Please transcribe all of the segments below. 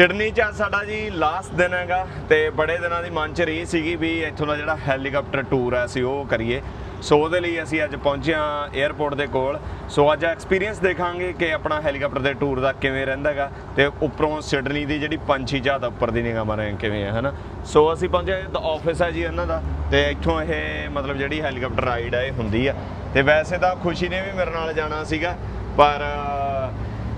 Sydney ਚ ਅੱਜ ਸਾਡਾ ਜੀ ਲਾਸਟ ਦਿਨ ਹੈਗਾ ਤੇ ਬੜੇ ਦਿਨਾਂ ਦੀ ਮਨ ਚ ਰਹੀ ਸੀਗੀ ਵੀ ਇੱਥੋਂ ਦਾ ਜਿਹੜਾ ਹੈਲੀਕਾਪਟਰ ਟੂਰ ਹੈ ਅਸੀਂ ਉਹ ਕਰੀਏ। ਸੋ ਉਹਦੇ ਲਈ ਅਸੀਂ ਅੱਜ ਪਹੁੰਚੇ ਹਾਂ 에ਅਰਪੋਰਟ ਦੇ ਕੋਲ। ਸੋ ਅੱਜ ਐਕਸਪੀਰੀਅੰਸ ਦੇਖਾਂਗੇ ਕਿ ਆਪਣਾ ਹੈਲੀਕਾਪਟਰ ਦੇ ਟੂਰ ਦਾ ਕਿਵੇਂ ਰਹਿੰਦਾ ਹੈਗਾ ਤੇ ਉੱਪਰੋਂ ਸਿਡਨੀ ਦੀ ਜਿਹੜੀ ਪੰਛੀ ਝਾਤ ਉੱਪਰ ਦੀ ਨਿਗਾਹ ਮਾਰੇ ਕਿਵੇਂ ਹੈ ਹਨਾ? ਸੋ ਅਸੀਂ ਪਹੁੰਚੇ ਆਫਿਸ ਹੈ ਜੀ ਉਹਨਾਂ ਦਾ ਤੇ ਇੱਥੋਂ ਇਹ ਮਤਲਬ ਜਿਹੜੀ ਹੈਲੀਕਾਪਟਰ ਰਾਈਡ ਹੈ ਇਹ ਹੁੰਦੀ ਆ। ਤੇ ਵੈਸੇ ਤਾਂ ਖੁਸ਼ੀ ਨੇ ਵੀ ਮੇਰੇ ਨਾਲ ਜਾਣਾ ਸੀਗਾ, ਪਰ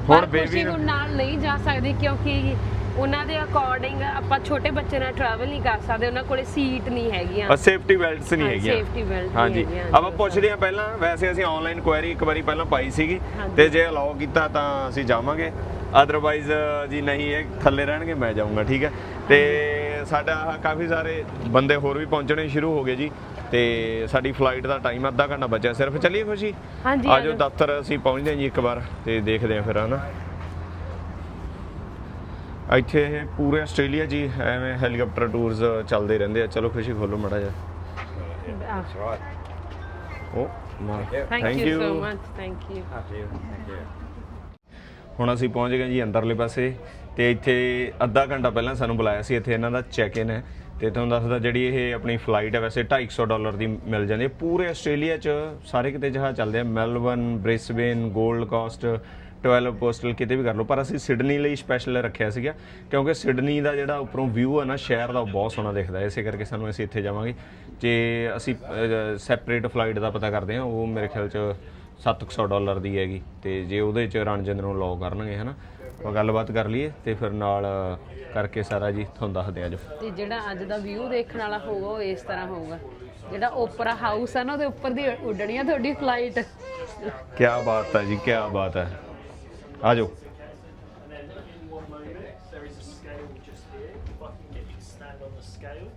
ਹੁਣ ਬੇਬੀ ਨੂੰ ਨਾਲ ਨਹੀਂ ਜਾ ਸਕਦੇ ਕਿਉਂਕਿ ਉਹਨਾਂ ਦੇ ਅਕੋਰਡਿੰਗ ਆਪਾਂ ਛੋਟੇ ਬੱਚੇ ਨਾਲ ਟਰੈਵਲ ਨਹੀਂ ਕਰ ਸਕਦੇ ਉਹਨਾਂ ਕੋਲੇ ਸੀਟ ਨਹੀਂ ਹੈਗੀਆਂ। ਸੇਫਟੀ ਬੈਲਟਸ ਨਹੀਂ ਹਾਂ, ਹੈਗੀਆਂ। safety belt ਨਹੀਂ ਹਾਂਜੀ। ਹੈਗੀਆਂ, ਆਪਾਂ ਹਾਂਜੀ, ਪੁੱਛਦੇ ਹਾਂ ਪਹਿਲਾਂ ਵੈਸੇ ਅਸੀਂ ਆਨਲਾਈਨ ਕੁਐਰੀ ਇੱਕ ਵਾਰੀ ਪਹਿਲਾਂ ਪਾਈ ਸੀਗੀ ਹਾਂਜੀ। ਤੇ ਜੇ ਅਲਾਉ ਕੀਤਾ ਤਾਂ ਅਸੀਂ ਜਾਵਾਂਗੇ। ਅਦਰਵਾਈਜ਼ ਜੀ ਨਹੀਂ ਇਹ ਥੱਲੇ ਰਹਿਣਗੇ ਮੈਂ ਜਾਊਂਗਾ ਠੀਕ ਹੈ। ਤੇ ਸਾਡਾ ਆਹ ਕਾਫੀ ਸਾਰੇ ਬੰਦੇ ਹੋਰ ਵੀ ਪਹੁੰਚਣੇ ਸ਼ੁਰੂ ਹੋ ਗਏ ਜੀ। ਤੇ ਸਾਡੀ ਫਲਾਈਟ ਦਾ ਟਾਈਮ ਅੱਧਾ ਘੰਟਾ ਬਚਿਆ ਸਿਰਫ ਚੱਲੀਏ ਖੁਸ਼ੀ? ਹਾਂਜੀ, ਆਜੋ। ਦਫ਼ਤਰ ਅਸੀਂ ਪਹੁੰਚਦੇ ਹਾਂ ਜੀ ਇੱਕ ਵਾਰ ਤੇ ਦੇਖਦੇ ਹਾਂ ਫਿਰ ਹਨਾ? ਇੱਥੇ ਇਹ ਪੂਰੇ ਆਸਟ੍ਰੇਲੀਆ 'ਚ ਹੀ ਐਵੇਂ ਹੈਲੀਕਾਪਟਰ ਟੂਰਸ ਚੱਲਦੇ ਰਹਿੰਦੇ ਆ। ਚਲੋ ਖੁਸ਼ੀ ਖੋਲੋ ਮੜਾ ਜਾ ਓ thank you so much thank you ਹੁਣ ਅਸੀਂ ਪਹੁੰਚ ਗਏ ਜੀ ਅੰਦਰਲੇ ਪਾਸੇ ਤੇ ਇੱਥੇ ਅੱਧਾ ਘੰਟਾ ਪਹਿਲਾਂ ਸਾਨੂੰ ਬੁਲਾਇਆ ਸੀ। ਇੱਥੇ ਇਹਨਾਂ ਦਾ ਚੈੱਕ ਇਨ ਹੈ ਤੇ ਤੁਹਾਨੂੰ ਦੱਸਦਾ ਜਿਹੜੀ ਇਹ ਆਪਣੀ ਫਲਾਈਟ ਹੈ ਵੈਸੇ 250 ਡਾਲਰ ਦੀ ਮਿਲ ਜਾਂਦੀ ਹੈ। ਪੂਰੇ ਆਸਟ੍ਰੇਲੀਆ 'ਚ ਸਾਰੇ ਕਿਤੇ ਜਹਾਜ਼ ਚੱਲਦੇ ਆ। ਮੈਲਬਨ ਬ੍ਰਿਸਬੇਨ 골ਡ ਕੋਸਟ 12 ਪੋਸਟਲ ਕਿਤੇ ਵੀ ਕਰ ਲਓ ਪਰ ਅਸੀਂ ਸਿਡਨੀ ਲਈ ਸਪੈਸ਼ਲ ਰੱਖਿਆ ਸੀਗਾ ਕਿਉਂਕਿ ਸਿਡਨੀ ਦਾ ਜਿਹੜਾ ਉੱਪਰੋਂ ਵਿਊ ਹੈ ਨਾ ਸ਼ਹਿਰ ਦਾ ਉਹ ਬਹੁਤ ਸੋਹਣਾ ਦਿਖਦਾ ਹੈ। ਇਸੇ ਕਰਕੇ ਸਾਨੂੰ ਅਸੀਂ ਇੱਥੇ ਜਾਵਾਂਗੇ। ਜੇ ਅਸੀਂ ਸੈਪਰੇਟ ਫਲਾਈਟ ਦਾ ਪਤਾ ਕਰਦੇ ਹਾਂ ਉਹ ਮੇਰੇ ਖਿਆਲ 'ਚ 700 ਡਾਲਰ ਦੀ ਹੈਗੀ। ਤੇ ਜੇ ਉਹਦੇ 'ਚ ਰਣਜਿੰਦ ਨੂੰ ਲੌ ਕਰਨਗੇ ਹਨਾ ਆਪਾਂ ਗੱਲਬਾਤ ਕਰ ਲਈਏ ਤੇ ਫਿਰ ਨਾਲ ਕਰਕੇ ਸਾਰਾ ਜੀ ਤੁਹਾਨੂੰ ਦੱਸਦੇ ਆ ਜੋ। ਤੇ ਜਿਹੜਾ ਅੱਜ ਦਾ ਵਿਊ ਦੇਖਣ ਵਾਲਾ ਹੋਊਗਾ ਉਹ ਇਸ ਤਰ੍ਹਾਂ ਹੋਊਗਾ। ਜਿਹੜਾ ਓਪਰਾ ਹਾਊਸ ਹੈ ਨਾ ਉਹਦੇ ਉੱਪਰ ਦੀ ਉੱਡਣੀ ਆ ਤੁਹਾਡੀ ਫਲਾਈਟ ਕੀ ਬਾਤ ਹੈ ਜੀ ਕੀ ਬਾਤ ਹੈ ਆ ਜਾਓ There is a scale just here. If I can get you to stand on the scale.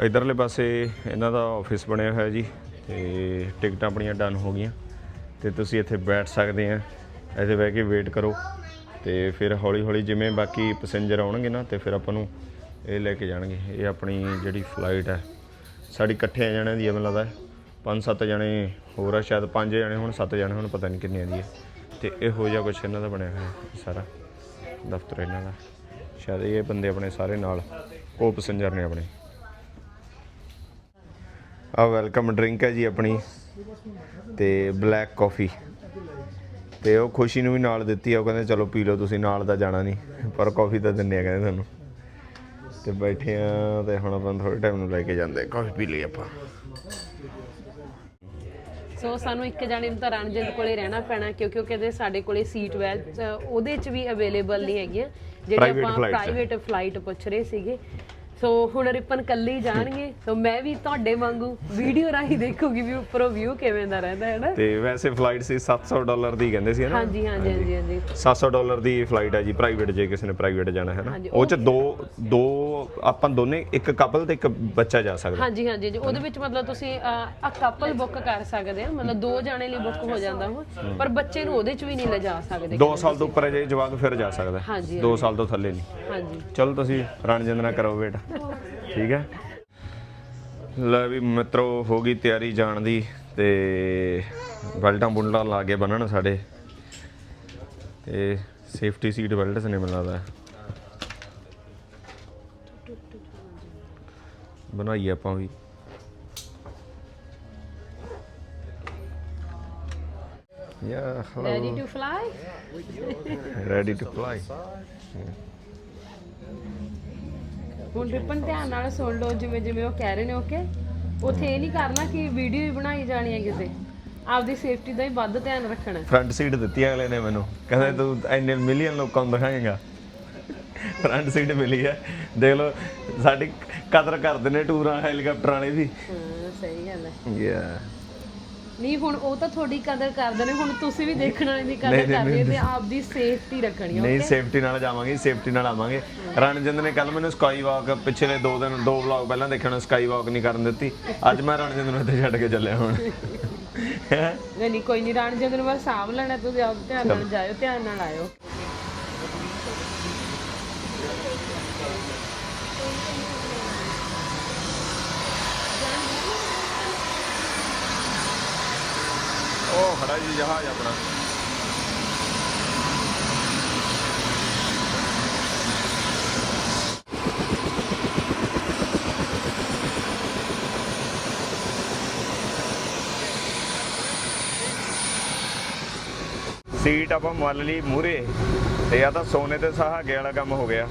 ਇਧਰਲੇ ਪਾਸੇ ਇਹਨਾਂ ਦਾ ਆਫਿਸ ਬਣਿਆ ਹੋਇਆ ਜੀ ਤੇ ਟਿਕਟਾਂ ਆਪਣੀਆਂ ਡਨ ਹੋ ਗਈਆਂ ਤੇ ਤੁਸੀਂ ਇੱਥੇ ਬੈਠ ਸਕਦੇ ਆ ਇੱਥੇ ਬਹਿ ਕੇ ਵੇਟ ਕਰੋ ਤੇ ਫਿਰ ਹੌਲੀ ਹੌਲੀ ਜਿਵੇਂ ਬਾਕੀ ਪੈਸੇਂਜਰ ਆਉਣਗੇ ਨਾ ਤੇ ਫਿਰ ਆਪਾਂ ਨੂੰ ਇਹ ਲੈ ਕੇ ਜਾਣਗੇ। ਇਹ ਆਪਣੀ ਜਿਹੜੀ ਫਲਾਈਟ ਹੈ, ਸਾਡੀ ਇਕੱਠੇ ਜਣਿਆਂ ਦੀ ਹੈ ਮੈਨੂੰ ਲੱਗਦਾ। ਪੰਜ ਸੱਤ ਜਣੇ ਹੋਰ ਆ, ਸ਼ਾਇਦ ਪੰਜ ਜਣੇ ਹੁਣ, ਸੱਤ ਜਣੇ ਹੁਣ, ਪਤਾ ਨਹੀਂ ਕਿੰਨਿਆਂ ਦੀ ਹੈ ਤੇ ਇਹੋ ਜਿਹਾ ਕੁਝ ਇਹਨਾਂ ਦਾ ਬਣਿਆ ਹੋਇਆ ਸਾਰਾ, ਦਫ਼ਤਰ ਇਹਨਾਂ ਦਾ। ਸ਼ਾਇਦ ਇਹ ਬੰਦੇ ਆਪਣੇ ਸਾਰੇ ਨਾਲ ਕੋ ਪੈਸੇਂਜਰ ਨੇ ਆਪਣੇ। ਆ ਵੈਲਕਮ ਡਰਿੰਕ ਹੈ ਜੀ ਆਪਣੀ, ਤੇ ਬਲੈਕ ਕਾਫੀ ਤੇ ਉਹ ਖੁਸ਼ੀ ਨੂੰ ਵੀ ਨਾਲ ਦਿੱਤੀ ਆ, ਉਹ ਕਹਿੰਦੇ, ਚਲੋ ਪੀ ਲਓ, ਤੁਸੀਂ ਨਾਲ ਤਾਂ ਜਾਣਾ ਨਹੀਂ, ਪਰ ਕਾਫੀ ਤਾਂ ਦਿੰਦੇ ਆ, ਕਹਿੰਦੇ ਤੁਹਾਨੂੰ। ਤੇ ਬੈਠੇ ਆ ਤੇ ਹੁਣ ਆਪਾਂ ਥੋੜੇ ਟਾਈਮ ਨੂੰ ਲੈ ਕੇ ਜਾਂਦੇ ਕਾਫੀ ਪੀ ਲਈ ਆਪਾਂ। ਸੋ ਸਾਨੂੰ ਇੱਕ ਜਾਣੇ ਨੂੰ ਤਾਂ ਰਣਜਿੰਦ ਕੋਲੇ ਰਹਿਣਾ ਪੈਣਾ ਕਿਉਂਕਿ ਉਹ ਕਹਿੰਦੇ ਸਾਡੇ ਕੋਲੇ ਸੀਟ ਵੈਲ ਉਹਦੇ ਚ ਵੀ ਅਵੇਲੇਬਲ ਨਹੀਂ ਹੈਗੀਆਂ। ਜਿਹੜੇ Private ਆਪਾਂ 'ਚ। ਪ੍ਰਾਈਵੇਟ ਫਲਾਈਟ ਪੁੱਛ ਰਹੇ ਸੀਗੇ। ਸੋ ਹੁਣ ਰਿਪਨ ਕੱਲੇ ਹੀ ਜਾਣਗੇ ਸੋ ਮੈਂ ਵੀ ਤੁਹਾਡੇ ਵਾਂਗੂ ਵੀਡੀਓ ਰਾਹੀਂ ਦੇਖੂਗੀ ਵੀ ਉੱਪਰੋਂ ਵਿਊ ਕਿਵੇਂ ਦਾ ਰਹਿੰਦਾ ਹੈ ਨਾ? ਤੇ ਵੈਸੇ ਫਲਾਈਟ ਸੀ 700 ਡਾਲਰ ਦੀ ਕਹਿੰਦੇ ਸੀ ਹਨਾ ਹਾਂਜੀ ਹਾਂਜੀ ਹਾਂਜੀ। ਹਾਂਜੀ 700 ਡਾਲਰ ਦੀ ਫਲਾਈਟ ਹੈ ਜੀ ਪ੍ਰਾਈਵੇਟ ਜੇ ਕਿਸੇ ਨੇ ਪ੍ਰਾਈਵੇਟ ਜਾਣਾ ਹੈ ਨਾ? ਹਾਂਜੀ, ਉਹ ਚ ਦੋ ਦੋ ਆਪਾਂ ਦੋਨੇ ਇੱਕ ਕਪਲ ਤੇ ਇੱਕ ਬੱਚਾ ਜਾ ਸਕਦਾ। ਹਾਂਜੀ ਹਾਂਜੀ ਜੀ ਉਹਦੇ ਵਿੱਚ ਮਤਲਬ ਤੁਸੀਂ ਅ, ਆ ਕਪਲ ਬੁੱਕ ਕਰ ਸਕਦੇ ਆ ਮਤਲਬ ਦੋ ਜਾਣੇ ਲਈ ਬੁੱਕ ਹੋ ਜਾਂਦਾ ਉਹ ਪਰ ਬੱਚੇ ਨੂੰ ਉਹਦੇ ਚ ਵੀ ਨਹੀਂ ਲਿਜਾ ਸਕਦੇ 2 ਸਾਲ ਤੋਂ ਉੱਪਰ ਹੈ ਜੇ ਜਵਾਕ ਫਿਰ ਜਾ ਸਕਦਾ। ਹਾਂਜੀ, 2 ਸਾਲ ਤੋਂ ਥੱਲੇ ਨਹੀਂ। ਹਾਂਜੀ। ਚਲੋ ਤੁਸੀਂ ਰਣਜਿੰਦ ਨਾਲ ਕਰੋ ਵੇਟ। ਠੀਕ ਹੈ। ਲੈ ਵੀ ਮਿੱਤਰੋ ਹੋ ਗਈ ਤਿਆਰੀ ਜਾਣ ਦੀ ਤੇ ਬੈਲਟਾਂ ਬੁੰਡਾਂ ਲਾ ਕੇ ਬੰਨਣ ਸਾਡੇ। ਤੇ ਸੇਫਟੀ ਸੀਟ ਬੈਲਟਸ ਨੇ ਮੈਨੂੰ ਲੱਗਦਾ। ਬਣਾਈ ਆਪਾਂ ਵੀ। ਯਾ ready hello to fly ready to fly ਹੁਣ ਰਿਪਨ ਧਿਆਨ ਨਾਲ ਸੁਣ ਲਓ ਜਿਵੇਂ ਜਿਵੇਂ ਉਹ ਕਹਿ ਰਹੇ ਨੇ ਓਕੇ ਉਥੇ ਇਹ ਨਹੀਂ ਕਰਨਾ ਕਿ ਵੀਡੀਓ ਹੀ ਬਣਾਈ ਜਾਣੀ ਹੈ ਕਿਤੇ ਆਪਦੀ ਸੇਫਟੀ ਦਾ ਹੀ ਵੱਧ ਧਿਆਨ ਰੱਖਣਾ। ਫਰੰਟ ਸੀਟ ਦਿੱਤੀ ਅਗਲੇ ਨੇ ਮੈਨੂੰ। ਕਹਿੰਦੇ ਤੂੰ ਇੰਨੇ ਮਿਲੀਅਨ ਲੋਕਾਂ ਨੂੰ ਦਿਖਾਏਗਾ। ਫਰੰਟ ਸੀਟ ਮਿਲੀ ਹੈ। ਦੇਖ ਲਓ ਸਾਡੀ ਕਦਰ ਕਰਦੇ ਨੇ ਟੂਰਾਂ ਹੈਲੀਕਾਪਟਰ ਵਾਲੇ ਵੀ। ਹਾਂ ਸਹੀ ਗੱਲ ਹੈ। ਯਾ ਨਹੀਂ ਹੁਣ ਉਹ ਤਾਂ ਤੁਹਾਡੀ ਕਦਰ ਕਰਦੇ ਨੇ ਹੁਣ ਤੁਸੀਂ ਵੀ ਦੇਖਣ ਵਾਲੇ ਦੀ ਕਦਰ ਕਰਦੇ ਤੇ ਆਪਦੀ ਸੇਫਟੀ ਰੱਖਣੀ ਨਹੀਂ ਸੇਫਟੀ ਨਾਲ ਜਾਵਾਂਗੇ ਸੇਫਟੀ ਨਾਲ ਆਵਾਂਗੇ। ਰਣਜਿੰਦ ਨੇ ਕੱਲ ਮੈਨੂੰ ਸਕਾਈ ਵਾਕ ਪਿਛਲੇ ਦੋ ਦਿਨ ਦੋ ਵਲੌਗ ਪਹਿਲਾਂ ਦੇਖਣ ਸਕਾਈ ਵਾਕ ਨਹੀਂ ਕਰਨ ਦਿੱਤੀ। ਅੱਜ ਮੈਂ ਰਣਜਿੰਦ ਨੂੰ ਇੱਥੇ ਛੱਡ ਕੇ ਚੱਲਿਆ ਹੁਣ? ਨਹੀਂ ਕੋਈ ਨਹੀਂ ਰਾਣ ਜਦੋਂ ਨੂੰ ਬਸ ਸਾਂਭ ਲੈਣਾ ਤੁਸੀਂ ਆਪ ਧਿਆਨ ਨਾਲ ਜਾਇਓ ਧਿਆਨ ਨਾਲ ਆਇਓ। ਆ ਜੀ ਜਹਾਜ਼ ਆਪਣਾ। ਸੀਟ ਆਪਾਂ ਮੰਨ ਲਈ ਮੂਰੇ ਤੇ ਆ ਤਾਂ ਸੋਨੇ ਤੇ ਸਹਾਗੇ ਵਾਲਾ ਕੰਮ ਹੋ ਗਿਆ,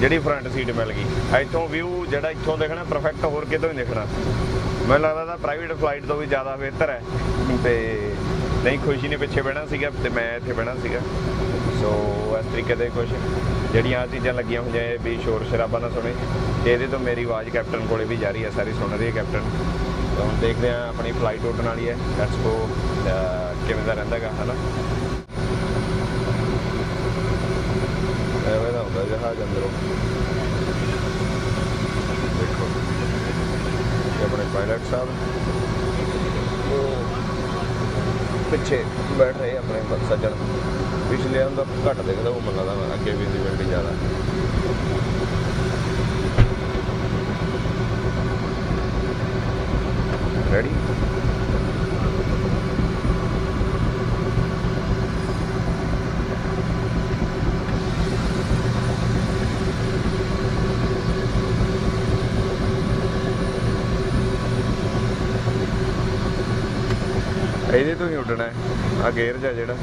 ਜਿਹੜੀ ਫਰੰਟ ਸੀਟ ਮਿਲ ਗਈ। ਇੱਥੋਂ ਵਿਊ ਜਿਹੜਾ ਇੱਥੋਂ ਦੇਖਣਾ ਪਰਫੈਕਟ ਹੋਰ ਕਿਤੋਂ ਨਹੀਂ ਦੇਖਣਾ। ਮੈਨੂੰ ਲੱਗਦਾ ਤਾਂ ਪ੍ਰਾਈਵੇਟ ਫਲਾਈਟ ਤੋਂ ਵੀ ਜ਼ਿਆਦਾ ਬਿਹਤਰ ਹੈ। ਤੇ ਨਹੀਂ ਖੁਸ਼ੀ ਨੇ ਪਿੱਛੇ ਬਹਿਣਾ ਸੀਗਾ ਤੇ ਮੈਂ ਇੱਥੇ ਬਹਿਣਾ ਸੀਗਾ। ਸੋ ਇਸ ਤਰੀਕੇ ਦੇ ਕੁਝ ਜਿਹੜੀਆਂ ਆਹ ਚੀਜ਼ਾਂ ਲੱਗੀਆਂ ਹੋਈਆਂ ਇਹ ਵੀ ਸ਼ੋਰ ਸ਼ਰਾਬਾ ਨਾ ਸੁਣੇ। ਤੇ ਇਹਦੇ ਤੋਂ ਮੇਰੀ ਆਵਾਜ਼ ਕੈਪਟਨ ਕੋਲੇ ਵੀ ਜਾ ਰਹੀ ਹੈ, ਸਾਰੀ ਸੁਣ ਰਹੀ ਹੈ ਕੈਪਟਨ। ਤਾਂ ਹੁਣ ਦੇਖਦੇ ਹਾਂ, ਆਪਣੀ ਫਲਾਈਟ ਉੱਡਣ ਵਾਲੀ ਹੈ ਲੈਟਸ ਗੋ ਕਿਵੇਂ ਦਾ ਰਹਿੰਦਾਗਾ ਹਨਾ? ਐਵੇਂ ਦਾ ਹੁੰਦਾ, ਜਹਾਜ਼ ਅੰਦਰੋਂ। ਦੇਖੋ ਆਪਣੇ ਪਾਇਲਟ ਸਾਹਿਬ। ਉਹ ਪਿੱਛੇ ਬੈਠ ਰਹੇ ਆਪਣੇ ਸੱਜਣ। ਪਿਛਲੇ ਅੰਦਰ ਘੱਟ ਦਿਖਦਾ ਉਹ ਮੈਨੂੰ ਲੱਗਦਾ ਅੱਗੇ ਵਿਜ਼ਿਬਿਲਟੀ ਜ਼ਿਆਦਾ। ਰੈਡੀ ਇਹਦੇ ਤੋਂ ਹੀ ਉੱਡਣਾ ਹੈ ਆ ਗੇਅਰ ਜਾ ਜਿਹੜਾ।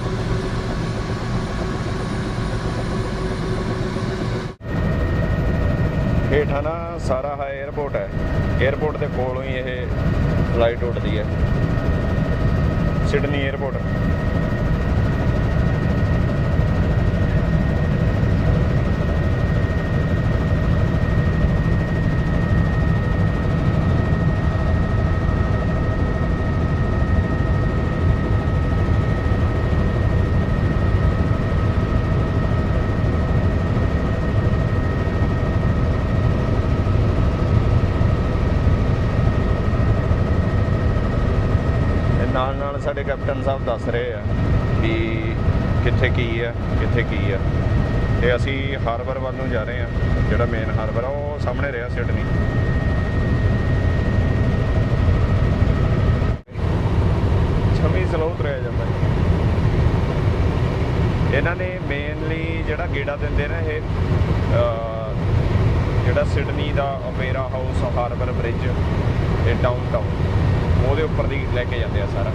ਹੇਠਾਂ ਨਾ ਸਾਰਾ ਹਾ 에어ਪੋਰਟ ਹੈ। 에어ਪੋਰਟ ਦੇ ਕੋਲੋਂ ਹੀ ਇਹ ਫਲਾਈਟ ਉੱਡਦੀ ਹੈ। ਸਿਡਨੀ 에어ਪੋਰਟ ਸਾਡੇ ਕੈਪਟਨ ਸਾਹਿਬ ਦੱਸ ਰਹੇ ਆ ਵੀ ਕਿੱਥੇ ਕੀ ਆ, ਕਿੱਥੇ ਕੀ ਆ। ਤੇ ਅਸੀਂ ਹਾਰਬਰ ਵੱਲ ਨੂੰ ਜਾ ਰਹੇ ਆ, ਜਿਹੜਾ ਮੇਨ ਹਾਰਬਰ ਆ, ਉਹ ਸਾਹਮਣੇ ਰਿਹਾ ਸਿਡਨੀ। ਛਮੀ ਸਲੋ ਉਤਰਿਆ ਜਾਂਦਾ ਇਹਨਾਂ ਨੇ ਮੇਨਲੀ ਜਿਹੜਾ ਗੇੜਾ ਦਿੰਦੇ ਨੇ ਇਹ ਜਿਹੜਾ ਸਿਡਨੀ ਦਾ ਓਪੇਰਾ ਹਾਊਸ ਹਾਰਬਰ ਬ੍ਰਿਜ, ਇਹ ਡਾਊਨਟਾਊਨ ਉਹਦੇ ਉੱਪਰ ਦੀ ਲੈ ਕੇ ਜਾਂਦੇ ਆ ਸਾਰਾ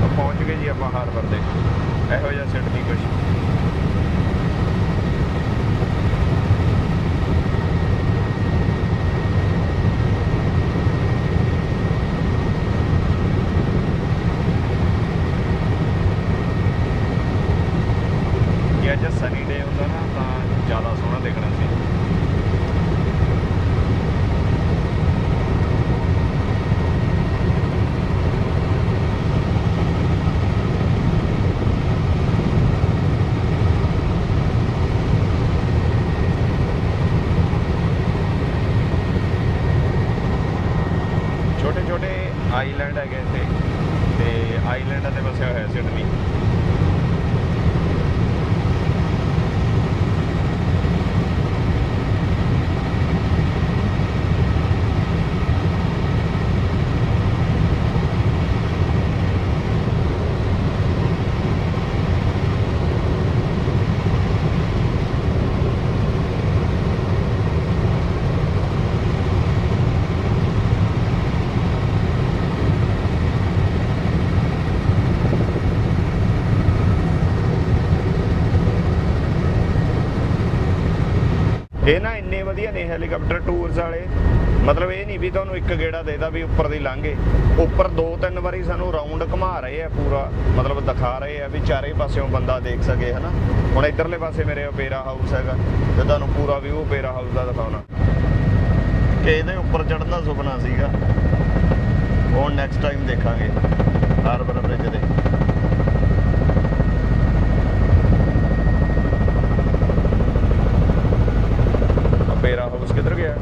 ਤਾਂ ਪਹੁੰਚ ਗਏ ਜੀ ਆਪਾਂ ਹਾਰਬਰ ਦੇ ਇਹੋ ਜਿਹਾ ਸਿਡਨੀ ਕੁਛ ਜੇ ਅੱਜ ਸਨੀ ਡੇ ਹੁੰਦਾ ਨਾ ਤਾਂ ਜ਼ਿਆਦਾ ਸੋਹਣਾ ਦਿਖਣਾ ਸੀ ਛੋਟੇ ਛੋਟੇ ਆਈਲੈਂਡ ਹੈਗੇ ਇੱਥੇ ਤੇ ਆਈਲੈਂਡਾਂ ਤੇ ਵਸਿਆ ਹੋਇਆ ਸਿਡਨੀ ਇਹ ਨਾ ਇੰਨੇ ਵਧੀਆ ਨੇ ਹੈਲੀਕਾਪਟਰ ਟੂਰਸ ਵਾਲੇ। ਮਤਲਬ ਇਹ ਨਹੀਂ ਵੀ ਤੁਹਾਨੂੰ ਇੱਕ ਗੇੜਾ ਦੇਦਾ ਵੀ ਉੱਪਰ ਦੀ ਲੰਘੇ। ਉੱਪਰ ਦੋ ਤਿੰਨ ਵਾਰੀ ਸਾਨੂੰ ਰਾਉਂਡ ਘੁਮਾ ਰਹੇ ਆ ਪੂਰਾ, ਮਤਲਬ ਦਿਖਾ ਰਹੇ ਆ ਵੀ ਚਾਰੇ ਪਾਸਿਓਂ ਬੰਦਾ ਦੇਖ ਸਕੇ, ਹਨਾ? ਹੁਣ ਇਧਰਲੇ ਪਾਸੇ ਮੇਰੇ ਓਪੇਰਾ ਹਾਊਸ ਹੈਗਾ, ਤੇ ਤੁਹਾਨੂੰ ਪੂਰਾ ਵਿਊ ਓਪੇਰਾ ਹਾਊਸ ਦਾ ਦਿਖਾਉਣਾ। ਕਿ ਇਹਦੇ ਉੱਪਰ ਚੜਨ ਦਾ ਸੁਪਨਾ ਸੀਗਾ। ਹੁਣ ਨੈਕਸਟ ਟਾਈਮ ਦੇਖਾਂਗੇ ਹਾਰਬਰ ਬ੍ਰਿਜ ਦੇ ਓਪੇਰਾ ਹਾਊਸ ਕਿੱਧਰ ਗਿਆ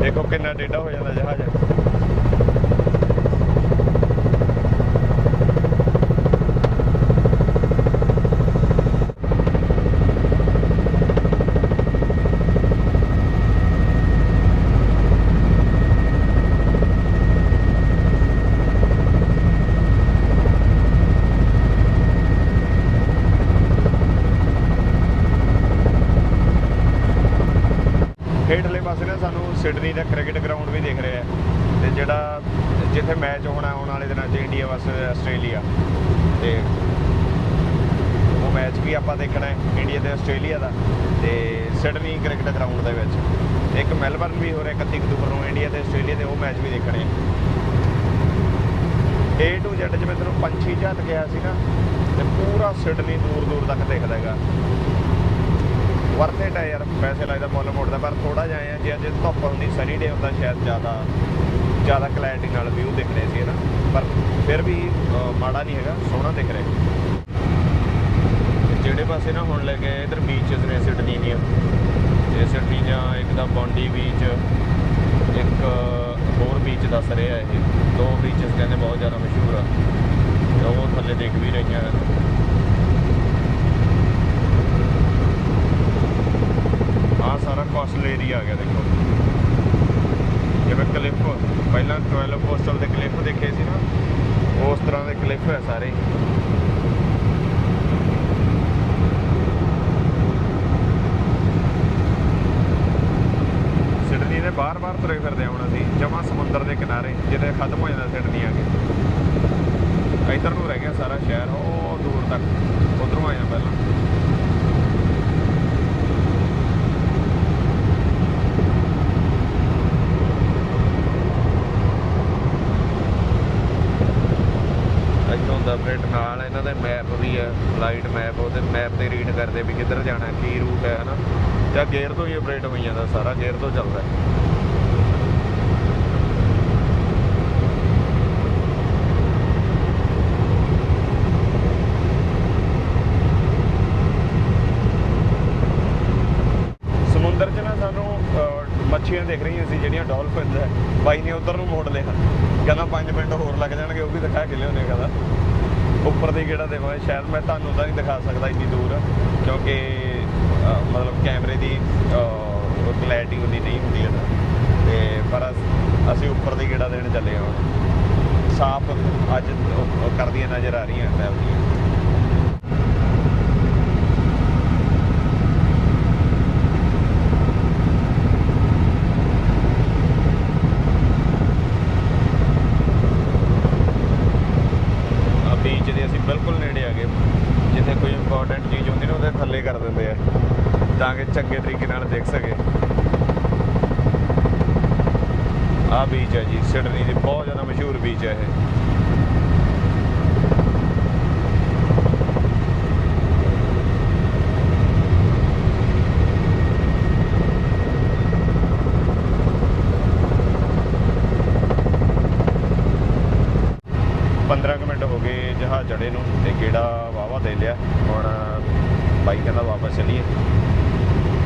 ਦੇਖੋ ਕਿੰਨਾ ਟੇਢਾ ਹੋ ਜਾਂਦਾ ਜਹਾਜ਼। ਹੇਠਲੇ ਪਾਸੇ ਨਾ ਸਾਨੂੰ ਸਿਡਨੀ ਦਾ ਕ੍ਰਿਕਟ ਗਰਾਊਂਡ ਵੀ ਦਿਖ ਰਿਹਾ ਹੈ ਤੇ ਜਿਹੜਾ ਜਿੱਥੇ ਮੈਚ ਹੋਣਾ ਆਉਣ ਵਾਲੇ ਦਿਨਾਂ 'ਚ ਇੰਡੀਆ ਵਰਸਸ ਆਸਟ੍ਰੇਲੀਆ ਤੇ ਉਹ ਮੈਚ ਵੀ ਆਪਾਂ ਦੇਖਣਾ ਹੈ ਇੰਡੀਆ ਤੇ ਆਸਟ੍ਰੇਲੀਆ ਦਾ ਤੇ ਸਿਡਨੀ ਕ੍ਰਿਕਟ ਗਰਾਊਂਡ ਦੇ ਵਿੱਚ ਇੱਕ ਮੈਲਬਰਨ ਵੀ ਹੋ ਰਿਹਾ 31 ਅਕਤੂਬਰ ਨੂੰ ਇੰਡੀਆ ਤੇ ਆਸਟ੍ਰੇਲੀਆ ਦੇ ਉਹ ਮੈਚ ਵੀ ਦੇਖਣੇ A to Z ਜਿਵੇਂ ਤੈਨੂੰ ਪੰਛੀ ਝੱਟ ਗਿਆ ਸੀ ਨਾ ਤੇ ਪੂਰਾ ਸਿਡਨੀ ਦੂਰ ਦੂਰ ਤੱਕ ਦਿਖਦਾ ਹੈਗਾ। ਵਰਥ ਇਟ ਹੈ ਯਾਰ, ਪੈਸੇ ਲੱਗਦਾ ਮੁੱਲ ਮੋੜਦਾ, ਪਰ ਥੋੜਾ ਜਿਹਾ ਹੈ ਜੇ ਅੱਜ ਧੁੱਪ ਹੁੰਦੀ ਸਨੀ ਡੇ ਹੁੰਦਾ, ਸ਼ਾਇਦ ਜ਼ਿਆਦਾ ਜ਼ਿਆਦਾ ਕਲੈਰਿਟੀ ਨਾਲ ਵਿਊ ਦਿਖ ਰਹੇ ਸੀ ਨਾ? ਪਰ ਫਿਰ ਵੀ ਮਾੜਾ ਨਹੀਂ ਹੈਗਾ, ਸੋਹਣਾ ਦਿਖ ਰਿਹਾ। ਜਿਹੜੇ ਪਾਸੇ ਨਾ ਹੁਣ ਲੱਗੇ ਕੇ ਇਧਰ ਬੀਚਸ ਨੇ ਸਿਡਨੀ ਦੀਆਂ। ਤੇ ਸਿਡਨੀ ਜਾਂ ਇੱਕ ਦਾ ਬੌਂਡੀ ਬੀਚ ਇੱਕ ਹੋਰ ਬੀਚ ਦੱਸ ਰਿਹਾ ਇਹ। ਦੋ ਬੀਚਸ ਕਹਿੰਦੇ ਬਹੁਤ ਜ਼ਿਆਦਾ ਮਸ਼ਹੂਰ ਆ। ਤੇ ਉਹ ਥੱਲੇ ਦੇਖ ਵੀ ਰਹੀਆਂ ਹਨ ਆ ਸਾਰਾ ਕੋਸਟਲ ਏਰੀਆ ਆ ਗਿਆ, ਦੇਖੋ। ਜਿਵੇਂ ਕਲਿੱਫ ਪਹਿਲਾਂ 12 ਕੋਸਟਲ ਦੇ ਕਲਿੱਫ ਦੇਖੇ ਸੀ ਨਾ, ਉਸ ਤਰ੍ਹਾਂ ਦੇ ਕਲਿੱਫ ਹੈ ਸਾਰੇ। ਸਿਡਨੀ ਦੇ ਬਾਰ-ਬਾਰ ਤੁਰੇ ਫਿਰਦੇ ਹੁਣ ਅਸੀਂ, ਜਮਾ ਸਮੁੰਦਰ ਦੇ ਕਿਨਾਰੇ, ਜਿੱਥੇ ਖਤਮ ਹੋ ਜਾਂਦਾ ਸਿਡਨੀ ਆ ਕੇ। ਇੱਧਰ ਨੂੰ ਰਹਿ ਗਿਆ ਸਾਰਾ ਸ਼ਹਿਰ, ਉਹ ਦੂਰ ਤੱਕ, ਉਧਰੋਂ ਆਇਆ ਪਹਿਲਾਂ। ਇੱਥੋਂ ਦਾ ਪ੍ਰਿੰਟ ਨਾਲ ਇਹਨਾਂ ਦੇ ਮੈਪ ਵੀ ਹੈ ਫਲਾਈਟ ਮੈਪ ਉਹਦੇ ਮੈਪ ਤੇ ਰੀਡ ਕਰਦੇ ਵੀ ਕਿੱਧਰ ਜਾਣਾ, ਕੀ ਰੂਟ ਹੈ, ਹਨਾ? ਜਾਂ ਗੇਅਰ ਤੋਂ ਹੀ ਅਪਡੇਟ ਹੋਈ ਜਾਂਦਾ ਸਾਰਾ, ਗੇਅਰ ਤੋਂ ਚੱਲਦਾ। ਸਮੁੰਦਰ 'ਚ ਨਾ ਸਾਨੂੰ ਮੱਛੀਆਂ ਦੇਖ ਰਹੀਆਂ ਸੀ, ਜਿਹੜੀਆਂ ਡਾਲਫਿਨਸ ਹੈ। ਬਾਈ ਨੇ ਉਧਰ ਨੂੰ ਮੋੜ ਲਿਆ। ਕਹਿੰਦਾ 5 ਮਿੰਟ ਹੋਰ ਲੱਗ ਜਾਣਗੇ, ਉਹ ਵੀ ਦਿਖਾ ਕੇ ਲਿਆਉਣੇ ਕਹਿੰਦਾ। ਉੱਪਰ ਦੀ ਕਿਹੜਾ ਦੇਵਾਂ ਸ਼ਾਇਦ ਮੈਂ ਤੁਹਾਨੂੰ ਤਾਂ ਨਹੀਂ ਦਿਖਾ ਸਕਦਾ ਇੰਨੀ ਦੂਰ, ਕਿਉਂਕਿ ਮਤਲਬ ਕੈਮਰੇ ਦੀ ਕਲੈਰਿਟੀ ਉਨੀ ਨਹੀਂ ਹੁੰਦੀ ਹੈ ਨਾ ਤੇ ਪਰ ਅਸੀਂ ਉੱਪਰ ਦੇ ਕਿਹੜਾ ਦੇਣ ਚੱਲੇ ਹਾਂ ਸਾਫ਼ ਅੱਜ ਕਰਦੀਆਂ ਨਜ਼ਰ ਆ ਰਹੀਆਂ ਮੈਪ ਦੀਆਂ ਆ ਬੀਚ ਦੇ ਅਸੀਂ ਬਿਲਕੁਲ ਨੇੜੇ ਆ ਗਏ ਜਿੱਥੇ ਕੋਈ ਇੰਪੋਰਟੈਂਟ ਚੀਜ਼ ਹੁੰਦੀ ਨਾ ਉਹਦੇ ਥੱਲੇ ਕਰ ਦਿੰਦੇ ਆ ਤਾਂ ਕਿ ਚੰਗੇ ਤਰੀਕੇ ਨਾਲ ਦੇਖ ਸਕੇ ਆ ਬੀਚ ਹੈ ਜੀ ਸਿਡਨੀ ਦੀ ਬਹੁਤ ਜ਼ਿਆਦਾ ਮਸ਼ਹੂਰ ਬੀਚ ਹੈ ਇਹ ਪੰਦਰਾਂ ਕੁ ਮਿੰਟ ਹੋ ਗਏ ਜਹਾਜ਼ ਕਿਹੜਾ ਨੂੰ ਵਾਵਾ ਦੇ ਲਿਆ ਹੁਣ ਬਾਈ ਕਹਿੰਦਾ ਵਾਪਸ ਚਲੀਏ।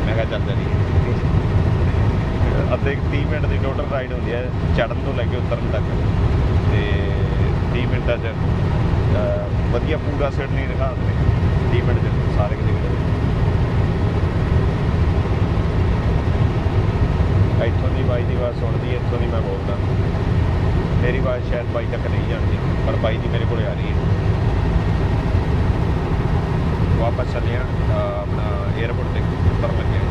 ਮੈਂ ਕਿਹਾ ਚੱਲ ਚਲੀਏ। ਅੱਧੇ 30 ਮਿੰਟ ਦੀ ਟੋਟਲ ਰਾਈਡ ਹੁੰਦੀ ਹੈ ਚੜਨ ਤੋਂ ਲੈ ਕੇ ਉਤਰਨ ਤੱਕ। ਤੇ 30 ਮਿੰਟਾਂ 'ਚ ਵਧੀਆ ਪੂਰਾ ਸਿਰ ਨਹੀਂ ਦਿਖਾ ਦਿੰਦੇ 30 ਮਿੰਟ 'ਚ ਸਾਰੇ ਕਿਤੇ ਕਿਤੇ। ਇੱਥੋਂ ਦੀ ਬਾਈ ਦੀ ਆਵਾਜ਼ ਸੁਣਦੀ ਹੈ, ਇੱਥੋਂ ਦੀ ਮੈਂ ਬੋਲਦਾ। ਮੇਰੀ ਆਵਾਜ਼ ਸ਼ਾਇਦ ਬਾਈ ਤੱਕ ਨਹੀਂ ਜਾਂਦੀ ਪਰ ਬਾਈ ਦੀ ਮੇਰੇ ਕੋਲ ਆ ਰਹੀ ਹੈ। ਵਾਪਸ ਚੱਲੇ ਆ ਆਪਣਾ 에어ਪੋਰਟ ਤੇ ਉੱਪਰ ਲੱਗੇ ਆ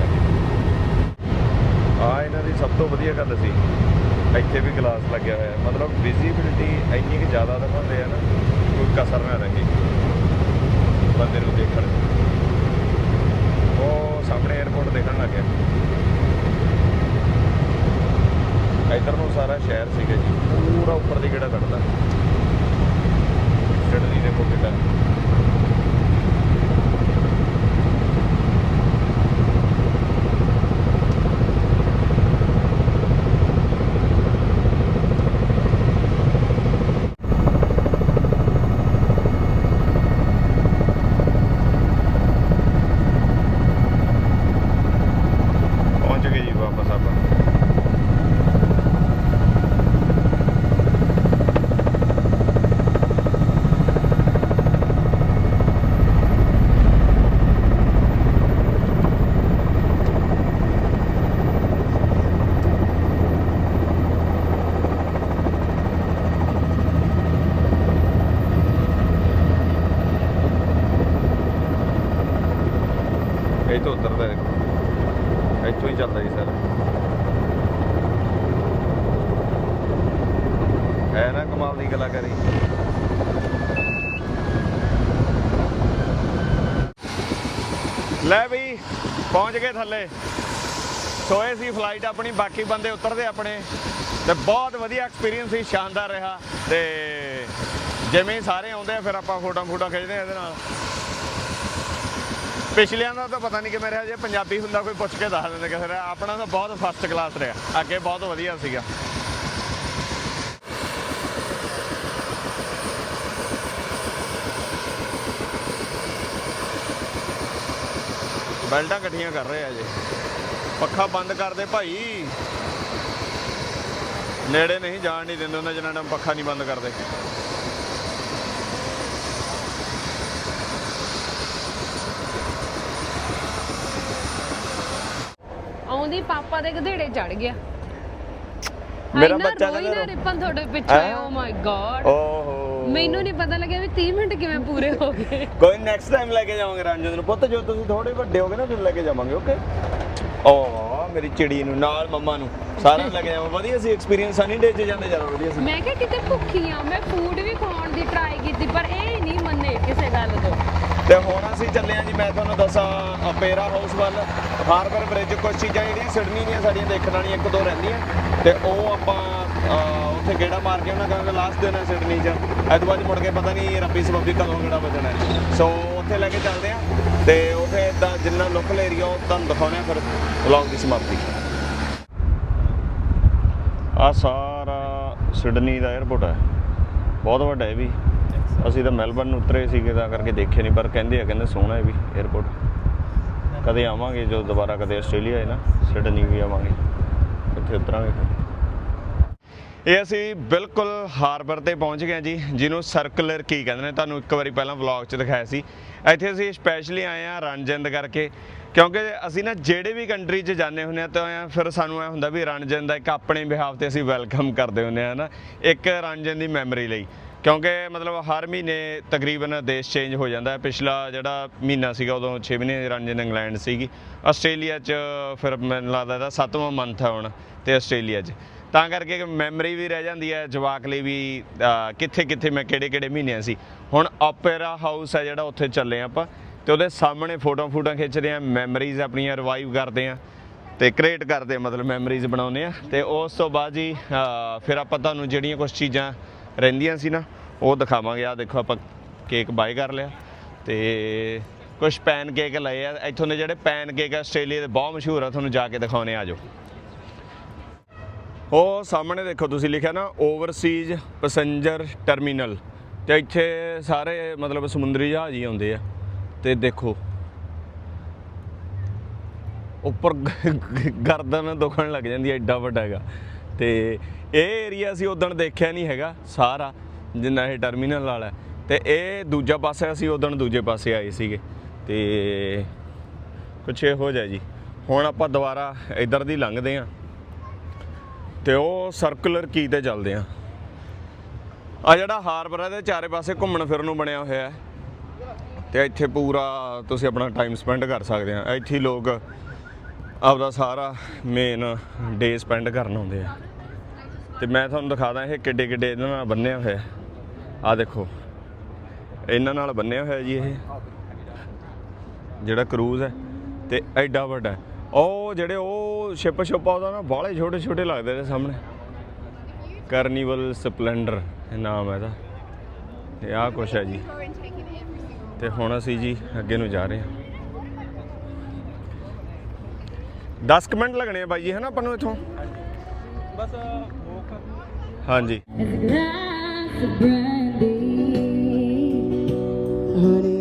ਆ ਇਹਨਾਂ ਦੀ ਸਭ ਤੋਂ ਵਧੀਆ ਗੱਲ ਸੀ, ਇੱਥੇ ਵੀ ਗਲਾਸ ਲੱਗਿਆ ਹੋਇਆ। ਮਤਲਬ ਵਿਜ਼ਿਬਿਲਟੀ ਇੰਨੀ ਕਿ ਜ਼ਿਆਦਾ ਦਿਖਾਉਂਦੇ ਆ ਨਾ, ਕੋਈ ਕਸਰ ਨਾ ਰਹੇ। ਬੰਦੇ ਨੂੰ ਦੇਖਣ। ਉਹ ਸਾਹਮਣੇ 에어ਪੋਰਟ ਦੇਖਣ ਲੱਗਿਆ ਇਧਰ ਨੂੰ ਸਾਰਾ ਸ਼ਹਿਰ ਸੀਗਾ ਜੀ, ਪੂਰਾ ਉੱਪਰ ਦੀ ਗੇੜਾ ਕੱਢਦਾ ਲੈ ਬਈ ਪਹੁੰਚ ਗਏ ਥੱਲੇ। ਸੋਏ ਸੀ ਫਲਾਈਟ ਆਪਣੀ, ਬਾਕੀ ਬੰਦੇ ਉਤਰਦੇ ਆਪਣੇ। ਤੇ ਬਹੁਤ ਵਧੀਆ ਐਕਸਪੀਰੀਅੰਸ ਸੀ, ਸ਼ਾਨਦਾਰ ਰਿਹਾ। ਤੇ ਜਿਵੇਂ ਸਾਰੇ ਆਉਂਦੇ ਆ, ਫਿਰ ਆਪਾਂ ਫੋਟੋ ਫੋਟੋ ਖਿੱਚਦੇ ਆ ਇਹਦੇ ਨਾਲ। ਪਿਛਲਿਆਂ ਦਾ ਤਾਂ ਪਤਾ ਨਹੀਂ ਕਿ ਮੇਰੇ ਹਜੇ ਪੰਜਾਬੀ ਹੁੰਦਾ, ਕੋਈ ਪੁੱਛ ਕੇ ਦੱਸ ਦਿੰਦੇ ਕਿਸੇ ਦਾ ਆਪਣਾ ਤਾਂ ਬਹੁਤ ਫਸਟ ਕਲਾਸ ਰਿਹਾ। ਅੱਗੇ ਬਹੁਤ ਵਧੀਆ ਸੀਗਾ। ਬੈਲਟਾਂ ਇਕੱਠੀਆਂ ਕਰ ਰਹੇ ਆ ਜੀ। ਪੱਖਾ ਬੰਦ ਕਰ ਦੇ ਭਾਈ। ਨੇੜੇ ਨਹੀਂ ਜਾਣ ਨਹੀਂ ਦਿੰਦੇ ਉਹਨਾਂ ਜਿਨ੍ਹਾਂ ਨੇ ਪੱਖਾ ਨਹੀਂ ਬੰਦ ਕਰਦੇ। ਆਉਂਦੀ ਪਾਪਾ ਦੇ ਗਧੇੜੇ ਚੜ ਗਿਆ। ਮੇਰਾ ਬੱਚਾ ਰੋਈ ਨਾ ਰਿਪਨ ਤੁਹਾਡੇ ਪਿੱਛੇ। ਹੈਂ? ਓ ਮਾਈ ਗॉड ਮੈਨੂੰ ਨਹੀਂ ਪਤਾ ਲੱਗਿਆ ਵੀ 30 ਮਿੰਟ ਕਿਵੇਂ ਪੂਰੇ ਹੋ ਗਏ। ਕੋਈ ਨੈਕਸਟ ਟਾਈਮ ਲੈ ਕੇ ਜਾਵਾਂਗੇ ਰੰਜਨ ਨੂੰ। ਪੁੱਤ ਜੋ ਤੁਸੀਂ ਥੋੜੇ ਵੱਡੇ ਹੋਗੇ ਨਾ ਤੁਹਾਨੂੰ ਲੈ ਕੇ ਜਾਵਾਂਗੇ ਓਕੇ ਓ ਮੇਰੀ ਚਿੜੀ ਨੂੰ ਨਾਲ ਮੰਮਾ ਨੂੰ। ਸਾਰਿਆਂ ਨੂੰ ਲੈ ਕੇ ਜਾਵਾਂ। ਵਧੀਆ ਸੀ ਐਕਸਪੀਰੀਅੰਸ ਸਨੀ ਡੇ 'ਚ ਜਾਂਦੇ ਜ਼ਿਆਦਾ ਵਧੀਆ ਸੀ। ਮੈਂ ਕਿਹਾ ਕਿਤੇ ਭੁੱਖੀ ਆ ਮੈਂ ਫੂਡ ਵੀ ਖਾਣ ਦੀ ਟਰਾਈ ਕੀਤੀ ਪਰ ਇਹ ਨਹੀਂ ਮੰਨੇ ਕਿਸੇ ਗੱਲ ਤੋਂ। ਤੇ ਹੁਣ ਅਸੀਂ ਚੱਲੇ ਹਾਂ ਜੀ ਮੈਂ ਤੁਹਾਨੂੰ ਦੱਸਾਂ ਅਪੇਰਾ ਹਾਊਸ ਵੱਲ। ਹਾਰਬਰ ਬ੍ਰਿਜ ਕੁਝ ਚੀਜ਼ਾਂ ਜਿਹੜੀਆਂ ਸਿਡਨੀ ਦੀਆਂ ਸਾਡੀਆਂ ਦੇਖਣ ਵਾਲੀਆਂ ਇੱਕ ਦੋ ਰਹਿੰਦੀਆਂ। ਤੇ ਉਹ ਆਪਾਂ ਉੱਥੇ ਗੇੜਾ ਮਾਰ ਕੇ ਉਹਨਾਂ ਕਹਿੰਦੇ ਲਾਸਟ ਦਿਨ ਹੈ ਸਿਡਨੀ 'ਚ। ਇਹ ਤੋਂ ਬਾਅਦ ਮੁੜ ਕੇ ਪਤਾ ਨਹੀਂ ਰੱਬੀ ਸਬੱਬੀ ਕਦੋਂ ਗੇੜਾ ਵੱਜਣਾ ਹੈ। ਸੋ ਉੱਥੇ ਲੈ ਕੇ ਚੱਲਦੇ ਹਾਂ ਤੇ ਉੱਥੇ ਇਦਾਂ ਜਿੰਨਾ ਲੋਕਲ ਏਰੀਆ ਉਹ ਤੁਹਾਨੂੰ ਦਿਖਾਉਂਦੇ ਹਾਂ, ਫਿਰ ਵਲੌਗ ਦੀ ਸਮਾਪਤੀ। ਆ ਸਾਰਾ ਸਿਡਨੀ ਦਾ 에ਅਰਪੋਰਟ ਹੈ। ਬਹੁਤ ਵੱਡਾ ਹੈ ਵੀ। ਅਸੀਂ ਤਾਂ ਮੈਲਬਰਨ ਉਤਰੇ ਸੀਗੇ ਤਾਂ ਕਰਕੇ ਦੇਖਿਆ ਨਹੀਂ, ਪਰ ਕਹਿੰਦੇ ਆ, ਕਹਿੰਦੇ ਸੋਹਣਾ ਹੈ ਵੀ 에ਅਰਪੋਰਟ ਕਦੇ ਆਵਾਂਗੇ ਜੋ ਦੁਬਾਰਾ ਕਦੇ ਆਸਟ੍ਰੇਲੀਆ ਹੈ ਨਾ, ਸਿਡਨੀ ਵੀ ਆਵਾਂਗੇ। ਉੱਥੇ ਉਤਰਾਂਗੇ ਇਹ ਅਸੀਂ ਬਿਲਕੁਲ ਹਾਰਬਰ ਤੇ ਪਹੁੰਚ ਗਏ ਜੀ, ਜਿਹਨੂੰ ਸਰਕੂਲਰ ਕੀ ਕਹਿੰਦੇ ਨੇ। ਤੁਹਾਨੂੰ ਇੱਕ ਵਾਰੀ ਪਹਿਲਾਂ ਵਲੌਗ 'ਚ ਦਿਖਾਇਆ ਸੀ। ਇੱਥੇ ਅਸੀਂ ਸਪੈਸ਼ਲੀ ਆਏ ਆ ਰਣਜਿੰਦ ਕਰਕੇ, ਕਿਉਂਕਿ ਅਸੀਂ ਨਾ ਜਿਹੜੇ ਵੀ ਕੰਟਰੀ 'ਚ ਜਾਂਦੇ ਹੁੰਦੇ ਆ ਤਾਂ ਫਿਰ ਸਾਨੂੰ ਐ ਹੁੰਦਾ ਵੀ ਰਣਜਿੰਦ ਦਾ ਇੱਕ ਆਪਣੇ ਬਿਹਾਫ ਤੇ ਅਸੀਂ ਵੈਲਕਮ ਕਰਦੇ ਹੁੰਦੇ ਆ ਨਾ ਇੱਕ ਰਣਜਿੰਦ ਦੀ ਮੈਮਰੀ ਲਈ। ਕਿਉਂਕਿ ਮਤਲਬ ਹਰ ਮਹੀਨੇ ਤਕਰੀਬਨ ਦੇਸ਼ ਚੇਂਜ ਹੋ ਜਾਂਦਾ ਪਿਛਲਾ ਜਿਹੜਾ ਮਹੀਨਾ ਸੀਗਾ, ਉਦੋਂ 6 ਮਹੀਨੇ ਰਣਜਿੰਦ ਇੰਗਲੈਂਡ ਸੀਗੀ। ਆਸਟ੍ਰੇਲੀਆ 'ਚ ਫਿਰ ਮੈਨੂੰ ਲੱਗਦਾ ਇਹਦਾ 7ਵਾਂ ਮੰਥ ਹੈ ਹੁਣ, ਤੇ ਆਸਟ੍ਰੇਲੀਆ 'ਚ। ਤਾਂ ਕਰਕੇ ਇੱਕ ਮੈਮਰੀ ਵੀ ਰਹਿ ਜਾਂਦੀ ਹੈ, ਜਵਾਕ ਲਈ ਵੀ ਕਿੱਥੇ ਕਿੱਥੇ ਮੈਂ ਕਿਹੜੇ ਕਿਹੜੇ ਮਹੀਨਿਆਂ ਸੀ। ਹੁਣ ਆਪੇਰਾ ਹਾਊਸ ਹੈ ਜਿਹੜਾ ਉੱਥੇ ਚੱਲੇ ਆਪਾਂ ਤੇ ਉਹਦੇ ਸਾਹਮਣੇ ਫੋਟੋ ਫੋਟੋ ਖਿੱਚਦੇ ਆ ਮੈਮਰੀਜ਼ ਆਪਣੀਆਂ ਰਿਵਾਈਵ ਕਰਦੇ ਆ ਤੇ ਕ੍ਰੀਏਟ ਕਰਦੇ ਮਤਲਬ ਮੈਮਰੀਜ਼ ਬਣਾਉਂਦੇ ਆ ਤੇ ਉਸ ਤੋਂ ਬਾਅਦ ਜੀ ਫਿਰ ਆਪਾਂ ਤੁਹਾਨੂੰ ਜਿਹੜੀਆਂ ਕੁਝ ਚੀਜ਼ਾਂ ਰਹਿੰਦੀਆਂ ਸੀ ਨਾ, ਉਹ ਦਿਖਾਵਾਂਗੇ। ਆ ਦੇਖੋ ਆਪਾਂ ਕੇਕ ਬਾਏ ਕਰ ਲਿਆ ਤੇ ਕੁਝ ਪੈਨ ਕੇਕ ਲਏ ਆ। ਇੱਥੋਂ ਦੇ ਜਿਹੜੇ ਪੈਨ ਕੇਕ ਆਸਟ੍ਰੇਲੀਆ ਦੇ ਬਹੁਤ ਮਸ਼ਹੂਰ ਆ, ਤੁਹਾਨੂੰ ਜਾ ਕੇ ਦਿਖਾਉਣੇ ਆ ਜਾਓ। ਉਹ ਸਾਹਮਣੇ ਦੇਖੋ, ਤੁਸੀਂ ਲਿਖਿਆ ਨਾ ਓਵਰਸੀਜ਼ ਪੈਸੇਂਜਰ ਟਰਮੀਨਲ ਤੇ ਇੱਥੇ ਸਾਰੇ ਮਤਲਬ ਸਮੁੰਦਰੀ ਜਹਾਜ਼ ਹੀ ਆਉਂਦੇ ਆ। ਤੇ ਦੇਖੋ, ਉੱਪਰ ਗ- ਗਰਦਨ ਦੁਖਣ ਲੱਗ ਜਾਂਦੀ ਹੈ ਐਡਾ ਵੱਡਾ ਹੈਗਾ। ਤੇ ਇਹ ਏਰੀਆ ਅਸੀਂ ਉਦੋਂ ਦੇਖਿਆ ਨਹੀਂ ਹੈਗਾ, ਸਾਰਾ, ਜਿੰਨਾ ਇਹ ਟਰਮੀਨਲ ਵਾਲਾ। ਹੈ। ਤੇ ਇਹ ਦੂਜਾ ਪਾਸੇ ਅਸੀਂ ਉਦੋਂ ਦੂਜੇ ਪਾਸੇ ਆਏ ਸੀਗੇ। ਤੇ ਕੁਛ ਇਹੋ ਜਿਹਾ ਜੀ। ਹੁਣ ਆਪਾਂ ਦੁਬਾਰਾ ਇੱਧਰ ਦੀ ਲੰਘਦੇ ਆਂ। ਤੇ ਉਹ ਸਰਕੂਲਰ ਕੀ ਤੇ ਚੱਲਦੇ ਆ। ਆ ਜਿਹੜਾ ਹਾਰਬਰ ਹੈ ਦੇ ਚਾਰੇ ਪਾਸੇ ਘੁੰਮਣ ਫਿਰਨ ਨੂੰ ਬਣਿਆ ਹੋਇਆ ਹੈ। ਤੇ ਇੱਥੇ ਪੂਰਾ ਤੁਸੀਂ ਆਪਣਾ ਟਾਈਮ ਸਪੈਂਡ ਕਰ ਸਕਦੇ ਆ। ਇੱਥੇ ਲੋਕ ਆਪਦਾ ਸਾਰਾ ਮੇਨ ਡੇ ਸਪੈਂਡ ਕਰਨ ਆਉਂਦੇ ਆ। ਤੇ ਮੈਂ ਤੁਹਾਨੂੰ ਦਿਖਾਦਾ ਇਹ ਕਿੱਡੇ ਕਿੱਡੇ ਇਹਨਾਂ ਨਾਲ ਬੰਨਿਆ ਹੋਇਆ ਆ ਦੇਖੋ, ਇਹਨਾਂ ਨਾਲ ਬੰਨਿਆ ਹੋਇਆ ਜੀ ਇਹ। ਜਿਹੜਾ ਕਰੂਜ਼ ਹੈ, ਤੇ ਐਡਾ ਵੱਡਾ ਉਹ ਜਿਹੜੇ ਉਹ ਸ਼ਿਪ ਸ਼ਿਪ ਉਹਦਾ ਨਾ ਬਾਹਲੇ ਛੋਟੇ ਛੋਟੇ ਲੱਗਦੇ ਨੇ ਸਾਹਮਣੇ। ਕਾਰਨੀਵਲ ਸਪਲੈਂਡਰ ਇਹ ਨਾਮ ਹੈ ਇਹਦਾ। ਤੇ ਆਹ ਕੁਛ ਹੈ ਜੀ। ਤੇ ਹੁਣ ਅਸੀਂ ਜੀ ਅੱਗੇ ਨੂੰ ਜਾ ਰਹੇ ਹਾਂ। 10 ਕੁ ਮਿੰਟ ਲੱਗਣੇ ਆ ਬਾਈ ਜੀ ਹਨਾ ਆਪਾਂ ਨੂੰ ਇੱਥੋਂ? ਬਸ ਹਾਂਜੀ। As a glass of brandy, honey,